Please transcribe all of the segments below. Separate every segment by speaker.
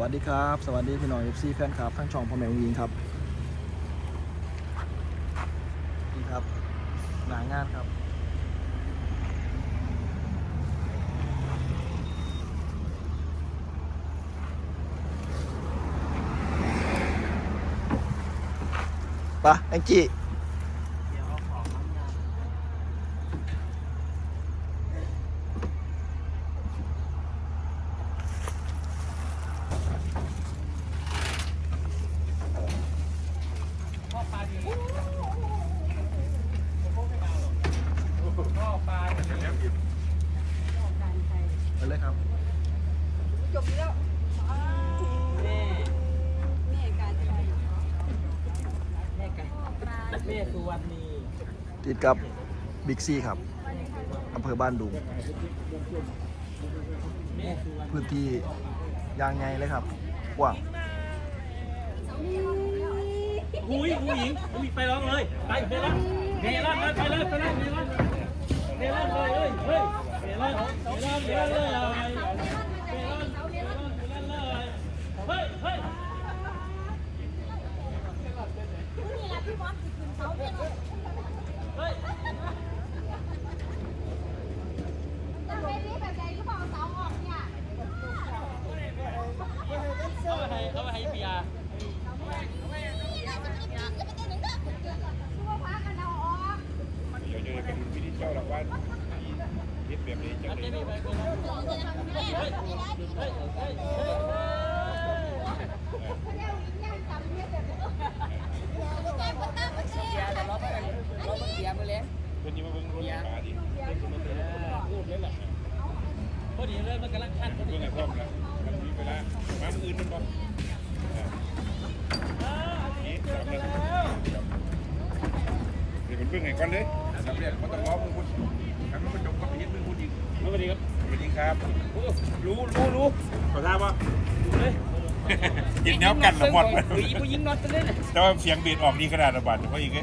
Speaker 1: วัสดีครับ สวัสดีพี่น้องเอฟซีแฟนคลับทั้งช่องพ่อแม่วิงครับนี่ครับหนางานครับปะแองจี้ไปเลยครับ
Speaker 2: จบแล้วแม่แม่การใช้
Speaker 3: แม่กันแม่สุวรรณี
Speaker 1: ติดกับบิ๊กซีครับอำเภอบ้านดุงพื้นที่ยางไงเลยครับกว้าง
Speaker 3: อุ้ยผู้หญิงอุ้ยไปร้องเลย ไปเมลอนเมลอนเลยไปเลยไปเลยเมลอนเมลอนเลยเฮ้ยเฮ้ยเมลอนเมลอนเมลอนเลยเมลอนเมลอนเลยเฮ้ยเฮ้ย
Speaker 2: นี่แหละพี่มอสติดขึ้นเขาเนี่ย
Speaker 3: เฮ้ย
Speaker 2: จะไปนี่แบบไหนก็บอกเสาออกเนี่ย
Speaker 3: เอาไป ให้เอาไปให้เบียร์
Speaker 2: ชั่วพักกันเอาออก
Speaker 4: เดี๋ยวจะเป็นวิธีเจ้าหลักว่าที่ยึดแบบนี้จัง
Speaker 3: เอา
Speaker 4: เล
Speaker 3: เจ
Speaker 4: ย
Speaker 3: นี่ไปเลอนเฮ้ยเฮ้ยเฮ้ย
Speaker 2: ก่อ
Speaker 4: นเล
Speaker 3: ย
Speaker 4: สำเร็จมันต้องรอมึงพูดทำมันจบก็ไปยึดมึงพูดอีก
Speaker 3: สวัสดีครับ
Speaker 4: สวัสดีครับรู้รู้รู้ขอทราบว่า
Speaker 3: เฮ้ย
Speaker 4: กินเนี้ยกันละหมด
Speaker 3: ผู้หญิงผู้หญิงนอนกันเลย
Speaker 4: แต่ว่าเสียงบีดออกดีขนาดระบาดเพราะอีกไง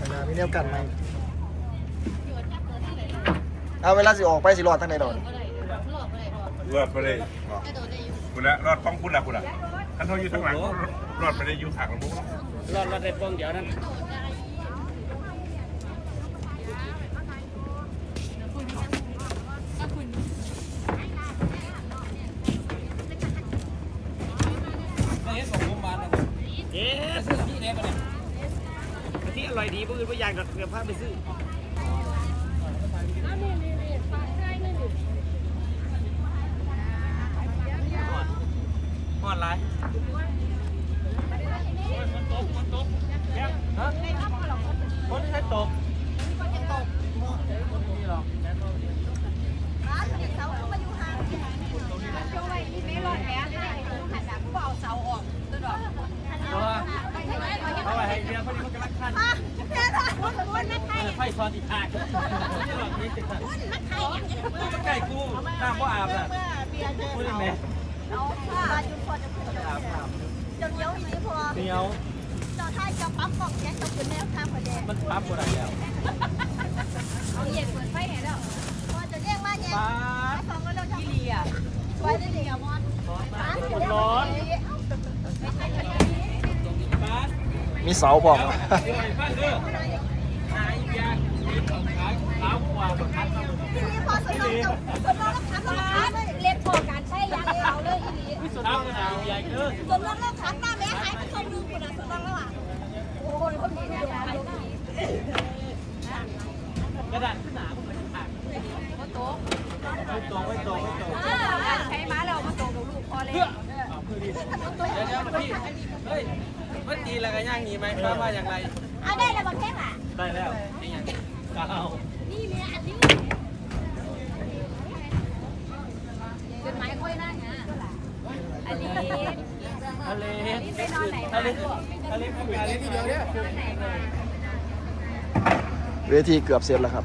Speaker 1: ขนาดมีแนวกันไหมเอาเวลาสิออกไปสิรอดทั้งไหนดอก
Speaker 4: รอดไปเลยคุณละรอดต้องคุณละคุณละคันเขาอยู่ข้างหลังรอดไปได้อยู่ข้างลำบุก
Speaker 3: รอดรอดได้ป้องเดี๋ยวนั้น เอ๊ะซื้อที่ไหนมาเนี่ยที่อร่อยดีพวกอื่นพวกอย่างกับเกือบพาไปซื้อหอดไร ซอนอีกทางนี่หรอกนี่ติดกัน
Speaker 2: มันใช่อย่างนี้
Speaker 3: ใกล้กูน้ำก็อาบน่ะ
Speaker 2: เมื่อเบียร์เจอ
Speaker 3: พูดได้ไหม
Speaker 2: เอาค่ะจุดพอจะพูดจะเดี๋ยวเดี๋ยวอีกพอ
Speaker 3: เดียว
Speaker 2: เจ้าท่าจะปั๊มบอกแกจะเป็นแนวทางประเด็น
Speaker 3: มันปั๊บบ่ได้แล้ว
Speaker 2: เอาเยียดเปิดไฟเห็นแล้วพอจะเรียกว่าแย่
Speaker 3: ปั๊บ
Speaker 2: ของก็เราทำดีอะช่วยได้ดีอะมอน
Speaker 3: มันร้อน
Speaker 2: ไม่ใช่แค่นี้
Speaker 3: ปั๊บ
Speaker 1: มีเสาบอกา
Speaker 3: งขายขาวกว่าบักคัดมา
Speaker 2: ทีนี้พอสนองกับสนองกับขันร้านเล็กพอการใช้ยางเอาเลยอีนี้
Speaker 3: วิสุทธิ์เอาหนาวใหญ่เด้อ
Speaker 2: สนองแล้วขันมาแม่หายไปคนนึงคนน่ะสนองแล้วอะโอ้ยคนนี้เนี่ยยางลง
Speaker 3: กระดาษขึ้นหนาผมไปทาง
Speaker 2: ก็โต๊ะ
Speaker 3: ไม่ตรงไม่ตรงไม่ตรง
Speaker 2: ใช้ม้าเรามาโตกับลูกพอเลย
Speaker 3: เพื่อเอาคือดีเดี๋ยวพี่เฮ้ยมันตีอะไรกันย่างหนีไหมว่าว่าอย่างไร
Speaker 2: เอาได้แล้วบางแค่อะ
Speaker 3: ได้แล้วนี่ยัง เก้า
Speaker 2: นี่เนี่ยอันนี้เป็นไม้ค่อยนั่งอะอันนี้
Speaker 3: ทะเล
Speaker 2: ไปนอนไหน
Speaker 3: ทะเลทะเลทะเลเดียวเนี่ย
Speaker 1: เวทีเกือบเสร็จแล้วครับ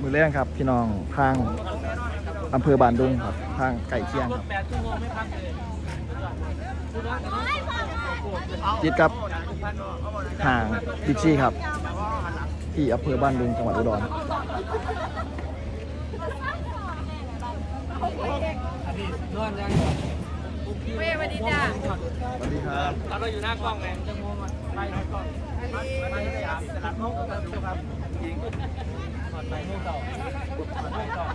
Speaker 1: มือแรกครับ พี่น้องทางอำเภอบานดุงครับ ทางไก่เคียงครับ
Speaker 3: แปดชั่งไม่พักเลย
Speaker 1: ติดกับห่างบิ๊กซี่ครับ ที่อำเภอบ้านดุงจังหวัดอุดร
Speaker 3: นอนยัง
Speaker 2: เว้ยวันนี้จ้า
Speaker 1: สวัสดีครับ
Speaker 3: เราอยู่หน้ากล้องไงจะงงอะไปหน้ากล้องไปสยามตลาดนกกันดูครับจริงถอดไปนู่นต่อถอดไปต่อ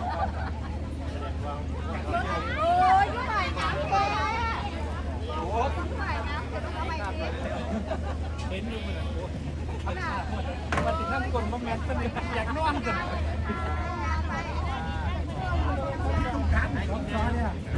Speaker 2: โอ้ยยุ่งใหม่นะพี่เบ้ยุ่งใหม่นะแต่ต้องเอาใหม่สิ
Speaker 3: เห็นอยู่เหมือนมันติดนั่งกลมาแมนเป็นอยากนอนกันโ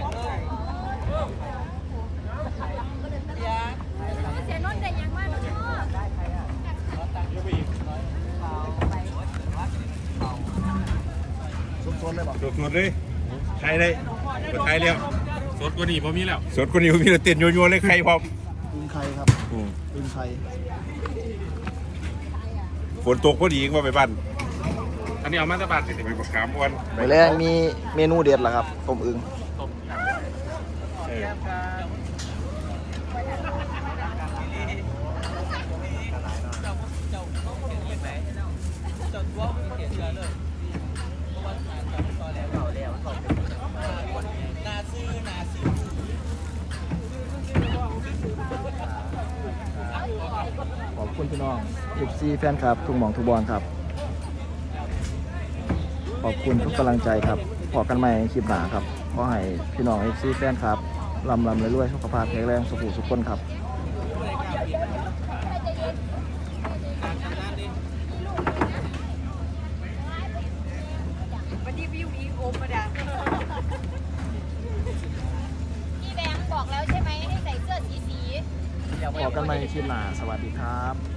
Speaker 2: สด
Speaker 1: ๆเลยบอก
Speaker 4: สดสดเลยใครเลยกดไทยแล้วสดกว่านี้พอมีแล้ว สดกว่านี้พอมีแล้วเต้นยัวๆเลยใครพร้อม
Speaker 1: อึงไข่ครับ
Speaker 4: อืม
Speaker 1: อึงไข่
Speaker 4: ฝนตกพอดีก็ไปบ้านอันนี้เอามาตะบานสิไปบักขามอ้วน
Speaker 1: มือแรกมีเมนูเด็ดเหรอครับต้มอึง
Speaker 4: เออ
Speaker 3: อบคุณพี่น้องเอฟซี
Speaker 1: แฟนครับทุกหมองทุกบอลครับ ขอบคุณทุกกำลังใจครับพอกันใหม่คลิปหนาครับขอให้พี่น้องเอฟซีแฟนครับลำลำรวยๆสุขภาพแข็งแรงสุขุสุขคนครับ
Speaker 2: วันนี้พี่มีโอมมาดังพี่แบงค์บอกแล้วใชื่อ
Speaker 1: นใหม่ในคลิปหน้าสวัสดีครับ